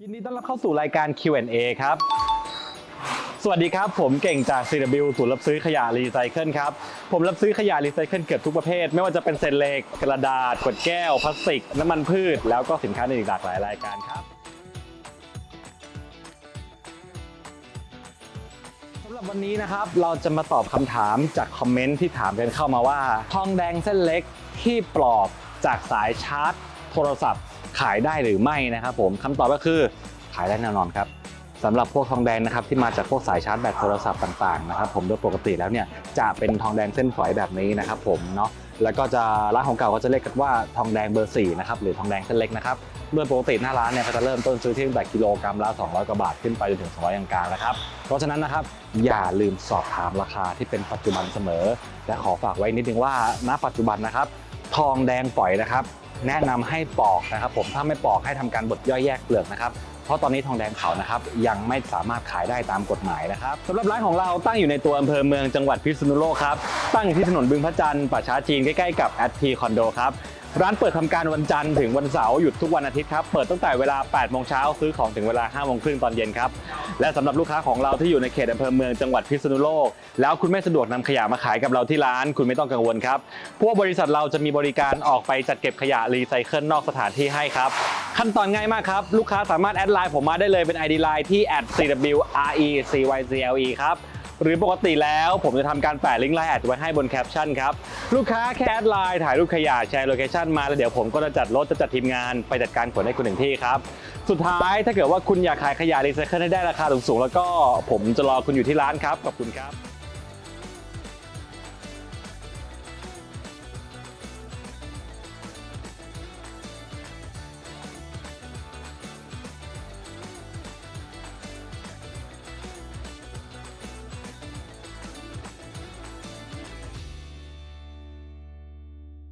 ยินดีต้อนรับเข้าสู่รายการ Q&A ครับ สวัสดีครับ ผมเก่งจาก CW ศูนย์รับซื้อขยะรีไซเคิลครับ ผมรับซื้อขยะรีไซเคิลเกือบทุกประเภท ไม่ว่าจะเป็นเศษเหล็ก กระดาษ ขวดแก้ว พลาสติก น้ำมันพืช แล้วก็สินค้าอื่นอีกหลากหลายรายการครับ สำหรับวันนี้นะครับเราจะมาตอบคำถามจากคอมเมนต์ที่ถามกันเข้ามาว่า ทองแดงเส้นเล็กที่ปลอกจากสายชาร์จ โทรศัพท์ขายได้หรือไม่นะครับผมคำตอบก็คือขายได้แน่นอนครับ สำหรับพวกทองแดงนะครับที่มาจากพวกสายชาร์จแบตโทรศัพท์ต่างๆนะครับผมโดยปกติแล้วเนี่ยจะเป็นทองแดงเส้นฝอยแบบนี้นะครับผมเนาะแล้วก็จะร้านของเก่าก็จะเรียกกันว่าทองแดงเบอร์4นะครับหรือทองแดงเส้นเล็กนะครับโดยปกติหน้าร้านเนี่ยก็จะเริ่มต้นซื้อที่ตั้งแต่กิโลกรัมละ 200 กว่าบาทขึ้นไปจนถึง 200กลางนะครับ เพราะฉะนั้นนะครับอย่าลืมสอบถามราคาที่เป็นปัจจุบันเสมอ และขอฝากไว้นิดนึงว่าณปัจจุบันนะครับ ทองแดงฝอยนะครับ แนะนำให้ปอกนะครับ ผมถ้าไม่ปอกให้ทำการบดย่อยแยกเปลือกนะครับ เพราะตอนนี้ทองแดงเขานะครับยังไม่สามารถขายได้ตามกฎหมายนะครับสำหรับร้านของเราตั้งอยู่ในตัวอำเภอเมืองจังหวัดพิษณุโลกครับตั้งอยู่ที่ถนนบึงพระจันทร์ป่าช้าจีนใกล้ๆกับแอดพีคอนโดครับ ร้านเปิดทำการวันจันทร์ถึงวันเสาร์หยุดทุกวันอาทิตย์ครับ เปิดตั้งแต่เวลา 8 โมงเช้าซื้อของถึงเวลา 5 โมงครึ่งตอนเย็นครับ และสำหรับลูกค้าของเราที่อยู่ในเขตอำเภอเมืองจังหวัดพิษณุโลก แล้วคุณไม่สะดวกนำขยะมาขายกับเราที่ร้าน คุณไม่ต้องกังวลครับ พวกบริษัทเราจะมีบริการออกไปจัดเก็บขยะรีไซเคิลนอกสถานที่ให้ครับ ขั้นตอนง่ายมากครับ ลูกค้าสามารถแอดไลน์ผมมาได้เลยเป็น ID Line ที่ @cwrecycle ครับ หรือปกติแล้วผมจะทำการแปะลิงก์ไลน์แอดไว้ให้บนแคปชั่นครับ ลูกค้าแค่ไลน์ถ่ายรูปขยะแชร์โลเคชั่นมาแล้วเดี๋ยวผมก็จะจัดรถจะจัดทีมงานไปจัดการขนให้คุณถึงที่ครับ สุดท้ายถ้าเกิดว่าคุณอยากขายขยะรีไซเคิลให้ได้ราคาสูงๆแล้วก็ผมจะรอคุณอยู่ที่ร้านครับขอบคุณครับ